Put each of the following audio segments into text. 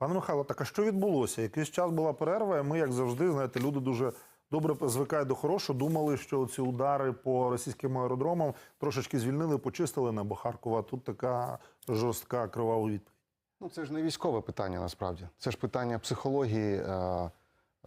Пане Михайло, так а що відбулося? Якийсь час була перерва, і ми, як завжди, знаєте, люди дуже добре звикають до хорошого. Думали, що ці удари по російським аеродромам трошечки звільнили, почистили небо Харкова. Тут така жорстка кривава відповідь. Ну, це ж не військове питання насправді. Це ж питання психології е,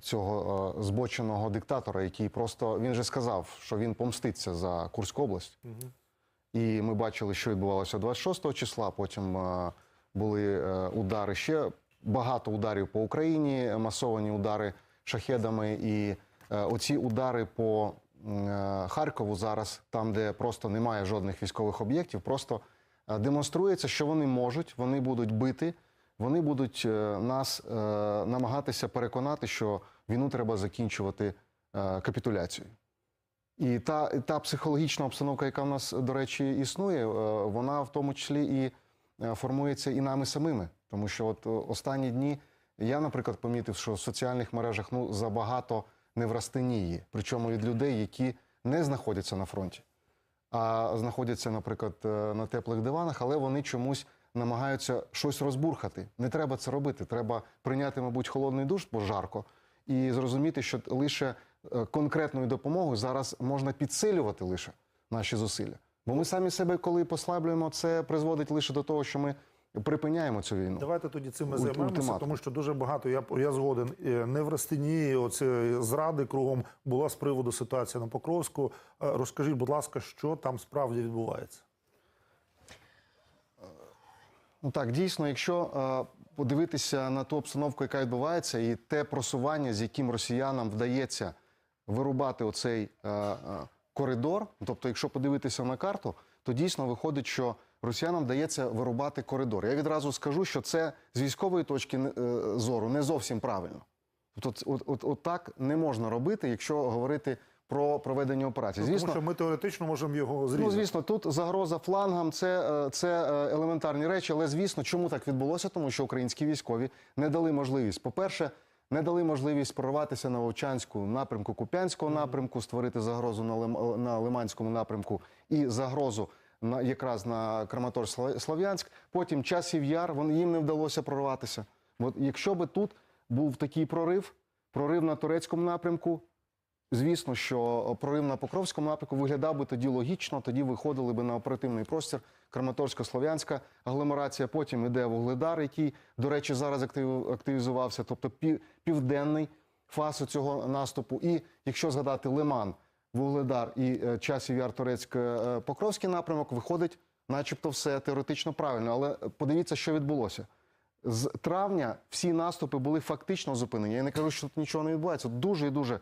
цього е, збоченого диктатора, який просто він же сказав, що він помститься за Курську область. І ми бачили, що відбувалося 26 числа. Потім е, були е, удари ще багато ударів по Україні, масовані удари шахедами. І е, оці удари по е, Харкову зараз, там, де просто немає жодних військових об'єктів, просто е, демонструється, що вони можуть, вони будуть бити, вони будуть нас намагатися переконати, що війну треба закінчувати капітуляцією. І та, та психологічна обстановка, яка в нас, до речі, існує, вона в тому числі і формується і нами самими. Тому що от е, останні дні я, наприклад, помітив, що в соціальних мережах ну забагато неврастенії, причому від людей, які не знаходяться на фронті, а знаходяться, наприклад, е, на теплих диванах, але вони чомусь намагаються щось розбурхати. Не треба це робити. Треба прийняти, мабуть, холодний душ, бо жарко, і зрозуміти, що лише е, конкретною допомогою зараз можна підсилювати лише наші зусилля. Бо ми самі себе, коли послаблюємо, це призводить лише до того, що ми припиняємо цю війну. Давайте тоді цим ми займемося, тому що дуже багато. Я я згоден. Не в Ростині, оце зради кругом була з приводу ситуації на Покровську. Е, Розкажіть, будь ласка, що там справді відбувається? Ну так, дійсно, якщо е, подивитися на ту обстановку, яка відбувається, і те просування, з яким росіянам вдається вирубати оцей е, коридор, тобто, якщо подивитися на карту, то дійсно виходить, що росіянам вдається вирубати коридор. Я відразу скажу, що це з військової точки е, зору не зовсім правильно. Тобто, от, от, от так не можна робити, якщо говорити про проведення операції. Ну, тому що ми теоретично можемо його зрізати. Ну, звісно, тут загроза флангам це, е, це е, елементарні речі, але звісно, чому так відбулося? Тому що українські військові не дали можливість. По-перше, не дали можливість прорватися на Вовчанську напрямку, Куп'янського напрямку, створити загрозу на, Лим, на Лиманському напрямку і загрозу на якраз на Краматор-Слов'янськ. Потім часів яр, вони їм не вдалося прорватися. От якщо би тут був такий прорив, прорив на турецькому напрямку, Звісно, що прорив на Покровському напрямку виглядав би тоді логічно, тоді виходили би на оперативний простір Краматорсько-Слов'янська агломерація. Потім іде Вугледар, який, до речі, зараз актив- активізувався, тобто пів, південний фаз цього наступу. І якщо згадати Лиман, Вугледар і е, часів яр турецьк е, Покровський напрямок, виходить, начебто, все теоретично правильно. Але подивіться, що відбулося. З травня всі наступи були фактично зупинені. Я не кажу, що тут нічого не відбувається. Дуже і дуже е,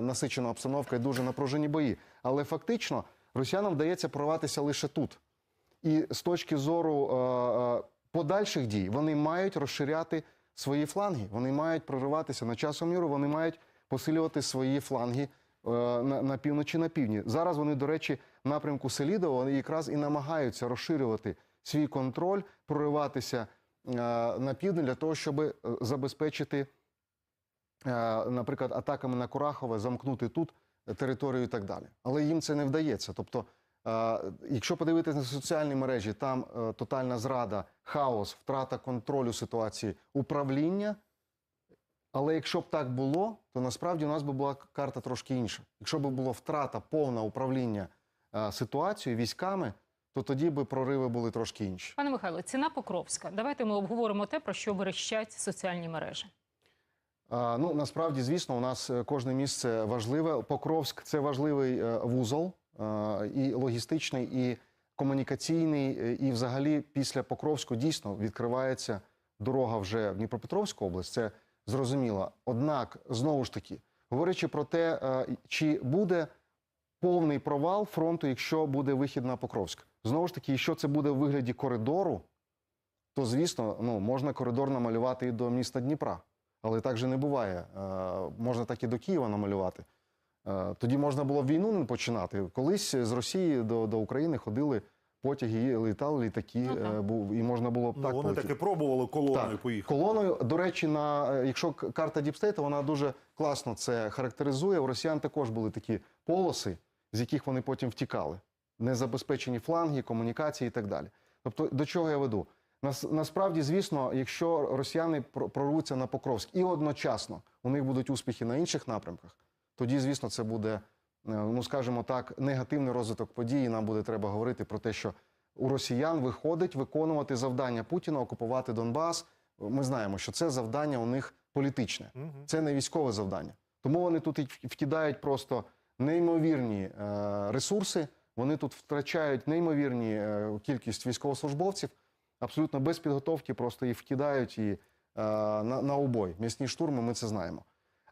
насичена обстановка і дуже напружені бої. Але фактично росіянам вдається прорватися лише тут. І з точки зору е, е, подальших дій вони мають розширяти свої фланги. Вони мають прориватися на часом міру, вони мають посилювати свої фланги е, на, на півночі на півдні. Зараз вони, до речі, напрямку Селідова якраз і намагаються розширювати свій контроль, прориватися е, на південь для того, щоб е, забезпечити, е, наприклад, атаками на Курахове, замкнути тут територію і так далі. Але їм це не вдається. Тобто, е, якщо подивитися на соціальні мережі, там е, тотальна зрада, хаос, втрата контролю ситуації, управління. Але якщо б так було, то насправді у нас би була карта трошки інша. Якщо б була втрата повна управління е, ситуацією, військами, то тоді би прориви були трошки інші. Пане Михайло, ціна Покровська. Давайте ми обговоримо те, про що верещать соціальні мережі. А, ну насправді, звісно, у нас е, кожне місце важливе. Покровськ це важливий е, вузол е, і логістичний, і комунікаційний. е, І, взагалі, після Покровську дійсно відкривається дорога вже в Дніпропетровську область. Це зрозуміло. Однак, знову ж таки, говорячи про те, е, чи буде повний провал фронту, якщо буде вихід на Покровськ, знову ж таки, якщо це буде в вигляді коридору, то звісно, ну можна коридор намалювати і до міста Дніпра. Але так же не буває. Е, можна так і до Києва намалювати. Е, тоді можна було війну не починати. Колись з Росії до, до України ходили потяги, літали літаки, Ну, е, був, і можна було б Ну, так вони полетіти. таки пробували колоною Так, поїхати. колоною. До речі, на е, якщо карта Діпстейта, вона дуже класно це характеризує. У росіян також були такі полоси, з яких вони потім втікали. Незабезпечені фланги, комунікації і так далі. Тобто, до чого я веду? Нас, насправді, звісно, якщо росіяни пр- прорвуться на Покровськ і одночасно у них будуть успіхи на інших напрямках, тоді, звісно, це буде, ну скажімо так, негативний розвиток подій. І нам буде треба говорити про те, що у росіян виходить виконувати завдання Путіна окупувати Донбас. Ми знаємо, що це завдання у них політичне, це не військове завдання. Тому вони тут вкидають просто неймовірні е, ресурси. Вони тут втрачають неймовірні е, кількість військовослужбовців, абсолютно без підготовки, просто їх вкидають і е, на, на убой. М'ясні штурми, ми це знаємо.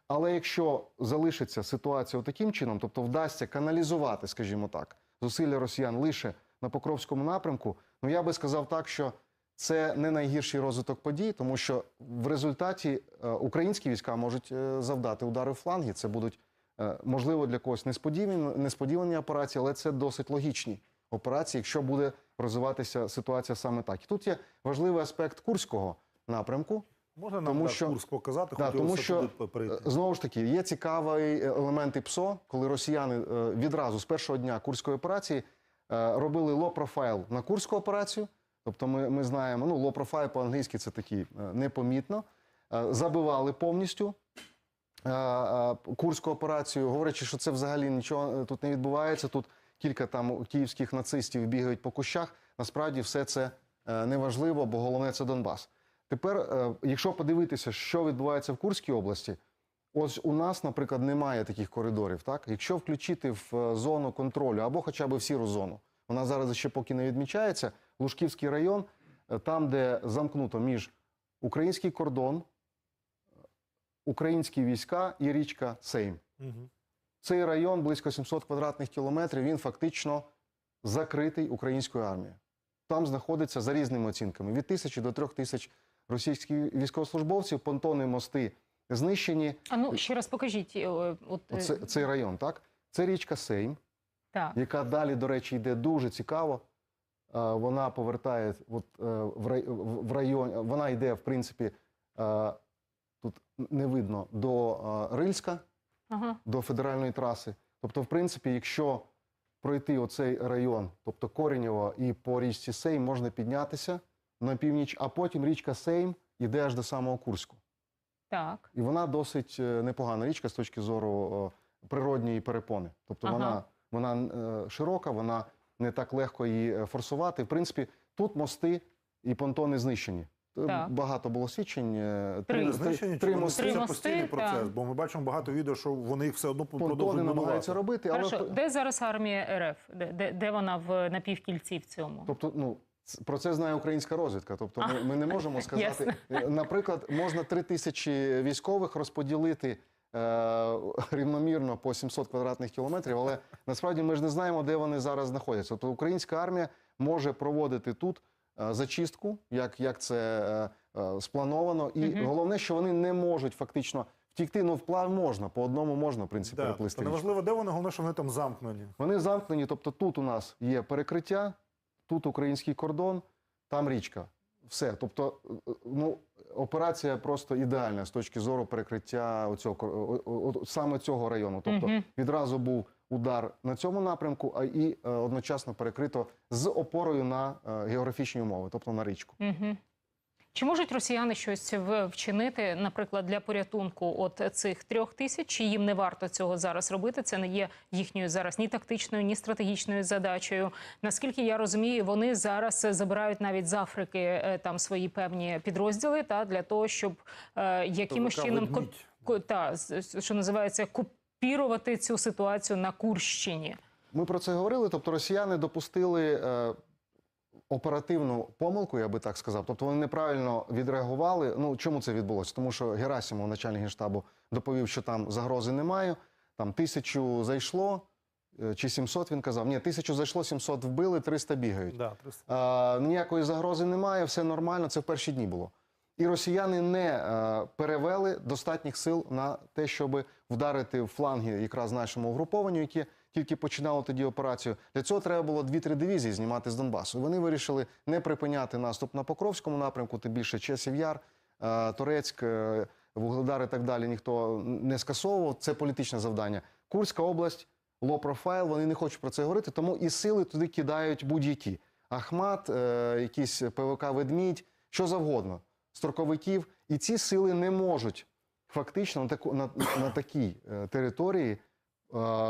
Але якщо залишиться ситуація таким чином, тобто вдасться каналізувати, скажімо так, зусилля росіян лише на Покровському напрямку, ну я би сказав так, що це не найгірший розвиток подій, тому що в результаті е, українські війська можуть е, завдати удари в фланги. Це будуть е, можливо для когось несподівані, несподівані операції, але це досить логічні операції, якщо буде розвиватися ситуація саме так. І тут є важливий аспект курського напрямку. Можна нам Тому що- курс показати, Да, тому що перейти. е, знову ж таки є цікавий елемент ІПСО, коли росіяни е, відразу з першого дня курської операції е, робили ло-профайл на курську операцію. Тобто, ми, ми знаємо, ну ло-профайл по-англійськи це такі е, непомітно. Е, Забивали повністю е, е, курську операцію, говорячи, що це взагалі нічого е, тут не відбувається. Тут кілька там київських нацистів бігають по кущах. Насправді все це е, неважливо, бо головне це Донбас. Тепер, е, якщо подивитися, що відбувається в Курській області, ось у нас, наприклад, немає таких коридорів. Так, якщо включити в е, зону контролю або хоча б в сіру зону, вона зараз ще поки не відмічається. Лужківський район, е, там, де замкнуто між український кордон, українські війська і річка Сейм. Мгм. Цей район близько 700 квадратних кілометрів. Він фактично закритий українською армією. Там знаходиться за різними оцінками від тисячі до трьох тисяч російських військовослужбовців, понтони, мости знищені. А ну ще раз покажіть. е, От, е, Оце, цей район, так? Це річка Сейм, так. яка далі, до речі, йде дуже цікаво. Е, Вона повертає от, в рай- в- в район, вона йде, в принципі, тут не видно до Рильська, Ага. до федеральної траси. Тобто, в принципі, якщо пройти оцей район, тобто Коренєво і по річці Сейм, можна піднятися на північ, а потім річка Сейм йде аж до самого Курську. Так. І вона досить е, непогана річка з точки зору природньої перепони. Тобто Ага. вона, вона е, широка, вона не так легко її е, форсувати. В принципі, тут мости і понтони знищені. Так. Багато було свідчень. е, Три. Знищені, три мости. це Три мости, постійний процес? Бо ми бачимо багато відео, що вони їх все одно продовжують намагаються робити, але де зараз армія РФ? Де, де, де вона в напівкільці в цьому? Тобто, ну про це знає українська розвідка. Тобто, ми, ми не можемо сказати. Наприклад, можна три тисячі військових розподілити е, рівномірно по 700 квадратних кілометрів, але насправді ми ж не знаємо, де вони зараз знаходяться. Тобто, українська армія може проводити тут е, зачистку, як, як це е, е, сплановано, і Мгм. головне, що вони не можуть фактично втікти. Ну, вплав можна, по одному можна, в принципі, Да, переплисти. неважливо, де вони, головне, що вони там замкнені. Вони замкнені, тобто тут у нас є перекриття, тут український кордон, там річка. Все. Тобто, е, ну, операція просто ідеальна з точки зору перекриття оцього, кор- о- о- о- саме цього району. Тобто відразу був удар на цьому напрямку, а і е, одночасно перекрито з опорою на е, географічні умови, тобто на річку. Чи можуть росіяни щось вчинити, наприклад, для порятунку от цих трьох тисяч? Чи їм не варто цього зараз робити? Це не є їхньою зараз ні тактичною, ні стратегічною задачею. Наскільки я розумію, вони зараз забирають навіть з Африки е, там свої певні підрозділи та для того, щоб е, якимось чином ведмідь. ко- та що називається купірувати цю ситуацію на Курщині. Ми про це говорили. Тобто росіяни допустили е, оперативну помилку, я би так сказав. Тобто вони неправильно відреагували. Ну чому це відбулося? Тому що Герасимов, начальник генштабу, доповів, що там загрози немає. Там тисячу зайшло. е, Чи 700, він казав, ні, тисячу зайшло, 700 вбили, 300 бігають. Да, 300. А, ніякої загрози немає, все нормально. Це в перші дні було. І росіяни не е, перевели достатніх сил на те, щоб вдарити в фланги якраз нашому угрупованню, яке тільки починало тоді операцію. Для цього треба було 2-3 дивізії знімати з Донбасу. Вони вирішили не припиняти наступ на Покровському напрямку, тим більше Чесів Яр, е, Торецьк, е, Вугледар і так далі ніхто не скасовував. Це політичне завдання. Курська область, ло-профайл, вони не хочуть про це говорити, тому і сили туди кидають будь-які. Ахмат, е, якийсь ПВК Ведмідь, що завгодно, строковиків. І ці сили не можуть фактично на, таку, на, на такій території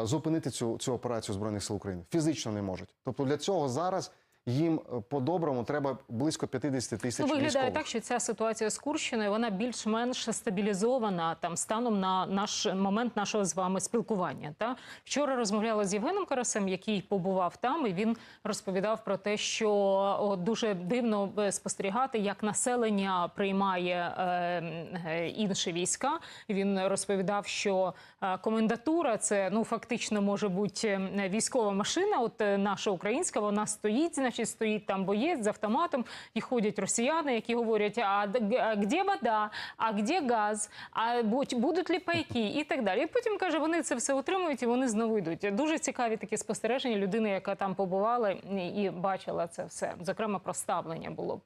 зупинити цю, цю операцію Збройних сил України. Фізично не можуть. Тобто для цього зараз їм е, по-доброму треба близько 50 тисяч Ну, виглядає військових. так, що ця ситуація з Курщиною вона більш-менш стабілізована там станом на наш момент нашого з вами спілкування. Та вчора розмовляла з Євгеном Карасем, який побував там, і він розповідав про те, що о, дуже дивно е, спостерігати, як населення приймає е, е, інші війська. Він розповідав, що е, комендатура це ну фактично може бути військова машина. От е, наша українська, вона стоїть, значить, стоїть там боєць з автоматом, і ходять росіяни, які говорять: а де вода, а де газ, а будь- будуть ли пайки і так далі. І потім каже, вони це все отримують і вони знову йдуть. Дуже цікаві такі спостереження людини, яка там побувала і бачила це все. Зокрема, про ставлення було.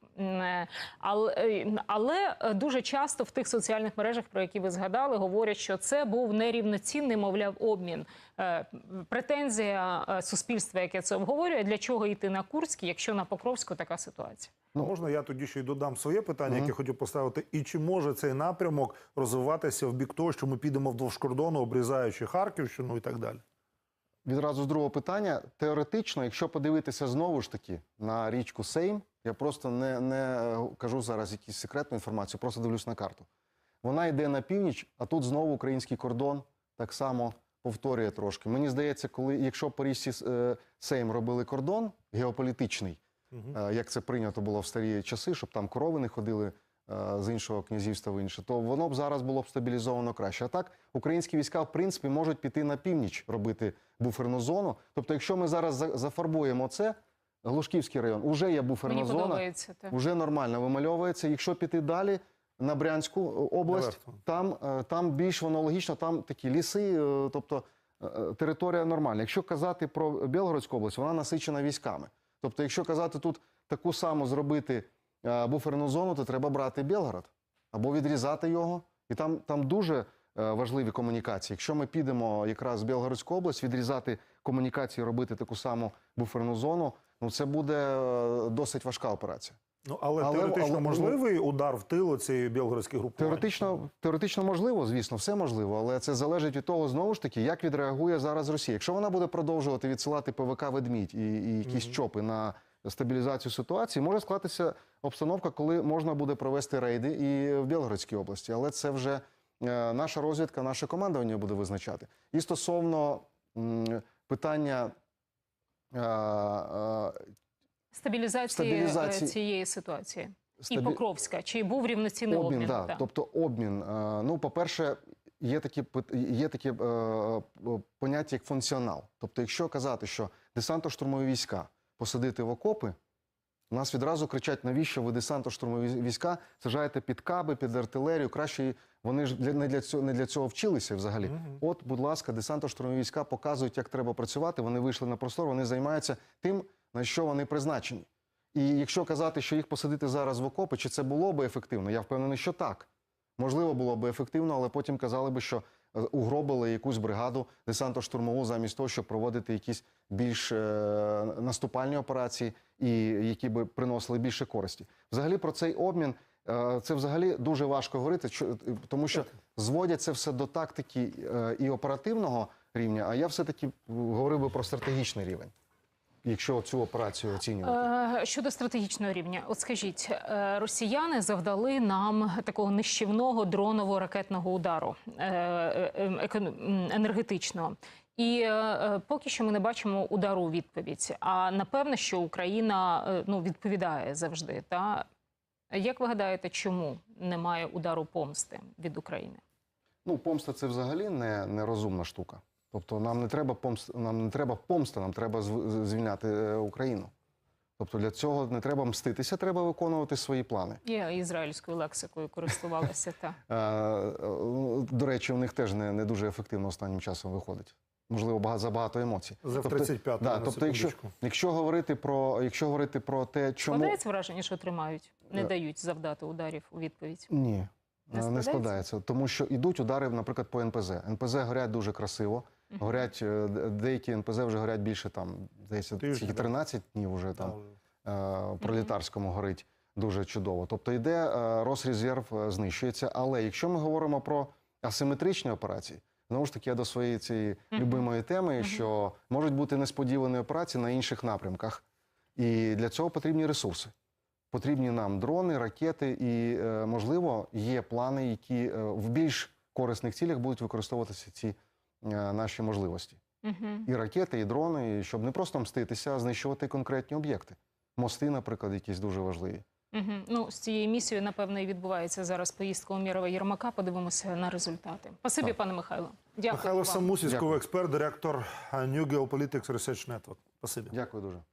Але, е, але е, дуже часто в тих соціальних мережах, про які ви згадали, говорять, що це був нерівноцінний, мовляв, обмін. Е, Претензія е, суспільства, яке це обговорює, для чого йти на Курськ, якщо на Покровську така ситуація. Ну, можна я тоді ще й додам своє питання, яке хотів поставити. І чи може цей напрямок розвиватися в бік того, що ми підемо вдовж кордону, обрізаючи Харківщину і так далі? Відразу з другого питання. Теоретично, якщо подивитися знову ж таки на річку Сейм, я просто не, не е, кажу зараз якусь секретну інформацію, просто дивлюсь на карту. Вона йде на північ, а тут знову український кордон так само повторює трошки. Мені здається, коли якщо по річці е, Сейм робили кордон геополітичний, е, як це прийнято було в старі часи, щоб там корови не ходили е, з іншого князівства в інше, то воно б зараз було б стабілізовано краще. А так українські війська, в принципі, можуть піти на північ робити буферну зону. Тобто, якщо ми зараз за- зафарбуємо це, Глушківський район, уже є буферна Мені зона, вже нормально вимальовується. Якщо піти далі на Брянську е, область, Давай. там, е, там більш воно логічно, там такі ліси, е, тобто територія нормальна. Якщо казати про Білгородську область, вона насичена військами. Тобто, якщо казати тут таку саму зробити буферну зону, то треба брати Білгород або відрізати його. І там, там дуже важливі комунікації. Якщо ми підемо якраз в Білгородську область, відрізати комунікації, робити таку саму буферну зону, ну це буде е, досить важка операція. Ну, але, Але- теоретично але- можливий удар в тил цієї білгородської групи? Теоретично, теоретично можливо, звісно, все можливо, але це залежить від того, знову ж таки, як відреагує зараз Росія. Якщо вона буде продовжувати відсилати ПВК ведмідь і, і якісь чопи на стабілізацію ситуації, може склатися обстановка, коли можна буде провести рейди і в Білгородській області. Але це вже е, наша розвідка, наше командування буде визначати. І стосовно м, питання. Стабілізації, Стабілізації. е, цієї ситуації. І Покровська. Чи був рівноцінний обмін? Обмін, да. Так. тобто обмін. е, Ну, по-перше, є такі є такі е, поняття, як функціонал. Тобто, якщо казати, що десантно-штурмові війська посадити в окопи, у нас відразу кричать, навіщо ви десантно-штурмові війська сажаєте під каби, під артилерію. Краще вони ж для не для цього не для цього вчилися взагалі. От, будь ласка, десантно-штурмові війська показують, як треба працювати. Вони вийшли на простор, вони займаються тим, на що вони призначені. І якщо казати, що їх посадити зараз в окопи, чи це було би ефективно? Я впевнений, що так. Можливо, було б ефективно, але потім казали би, що угробили якусь бригаду десантно-штурмову замість того, щоб проводити якісь більш е, наступальні операції, і які би приносили більше користі. Взагалі про цей обмін е, це взагалі дуже важко говорити, тому що зводять це все до тактики е, і оперативного рівня. А я все-таки говорив би про стратегічний рівень, якщо цю операцію оцінювати. Е, Щодо стратегічного рівня, от скажіть, е, росіяни завдали нам такого нищівного дронового ракетного удару е, е, економ- м, енергетичного. І е, поки що ми не бачимо удару у відповідь. А напевне, що Україна е, ну відповідає завжди. Та як ви гадаєте, чому немає удару помсти від України? Ну, помста це взагалі не, не розумна штука. Тобто нам не треба помста, нам не треба помста, нам треба звільняти е, Україну. Тобто для цього не треба мститися, треба виконувати свої плани. Я ізраїльською лексикою користувалася та. Е, е, до речі, у них теж не, не дуже ефективно останнім часом виходить. Можливо, багато, забагато емоцій. За F-35 да, на тобто якщо, якщо, говорити про, якщо говорити про те, чому. Складається враження, що тримають, не дають завдати ударів у відповідь. Ні, Не не, не складається? складається. Тому що йдуть удари, наприклад, по НПЗ. НПЗ горять дуже красиво. Горять, е, деякі НПЗ вже горять більше там, здається, Тиждень, тільки 13 днів вже там. пролітарському горить дуже чудово. Тобто йде е, Росрезерв е, знищується. Але якщо ми говоримо про асиметричні операції, знову ж таки я до своєї цієї любимої теми, що можуть бути несподівані операції на інших напрямках, і для цього потрібні ресурси. Потрібні нам дрони, ракети, і е, можливо є плани, які е, в більш корисних цілях будуть використовуватися ці е, наші можливості. Мгм. І ракети, і дрони, і щоб не просто мститися, а знищувати конкретні об'єкти. Мости, наприклад, якісь дуже важливі. Угу. Ну, з цією місією, напевно, і відбувається зараз поїздка Умірова Єрмака. Подивимося на результати. Спасибі, Так. пане Михайло. Дякую Михайло. Самус, військовий експерт, директор New Geopolitics Research Network. Спасибі. Дякую дуже.